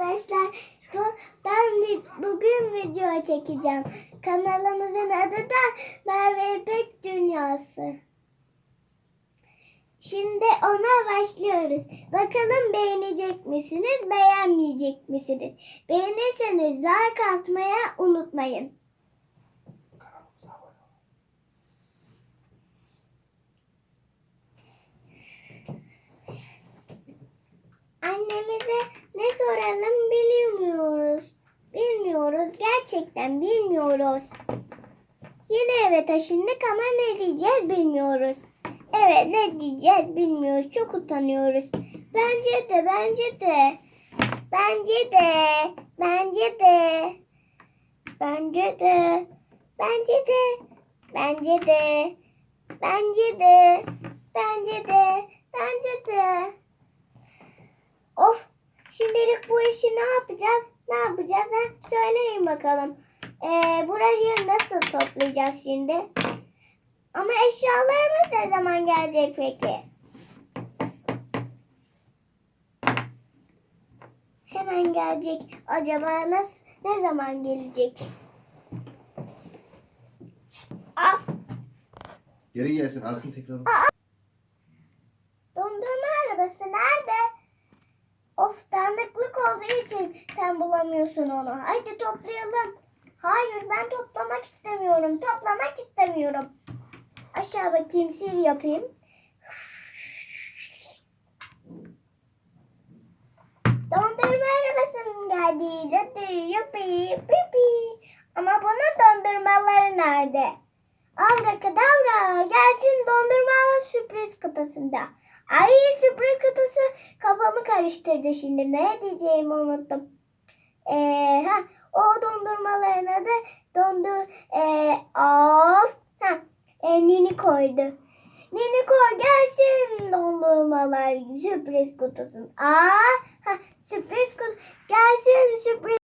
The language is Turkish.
arkadaşlar. Bu, ben bugün video çekeceğim. Kanalımızın adı da Merve İpek Dünyası. Şimdi ona başlıyoruz. Bakalım beğenecek misiniz, beğenmeyecek misiniz? Beğenirseniz like atmaya unutmayın. Annemize ne soralım bilmiyoruz. Bilmiyoruz. Gerçekten bilmiyoruz. Yeni eve taşındık ama ne diyeceğiz bilmiyoruz. Evet ne diyeceğiz bilmiyoruz. Çok utanıyoruz. Bence de bence de. Bence de. Bence de. Bence de. Bence de. Bence de. Bence de. Bence de. Bence de. Of! Şimdilik bu işi ne yapacağız? Ne yapacağız? Ha? Söyleyin bakalım. Ee, burayı nasıl toplayacağız şimdi? Ama eşyalarımız ne zaman gelecek peki? Hemen gelecek. Acaba nasıl, ne zaman gelecek? Ah, Geri gelsin alsın tekrar. dondurma arabası nerede? Of dağınıklık olduğu için sen bulamıyorsun onu. Haydi toplayalım. Toplamak istemiyorum. Toplamak istemiyorum. Aşağı bakayım sil yapayım. Dondurma arabasının geldiği de yupi pipi. Ama bunun dondurmaları nerede? Avrakadavra gelsin dondurma sürpriz kutusunda. Ay sürpriz kutusu kafamı karıştırdı şimdi. Ne diyeceğimi unuttum. Ee, ha, o dondurmaların adı koydu. Nini koy gelsin dondurmalar sürpriz kutusun. Aa, ha, sürpriz kutu gelsin sürpriz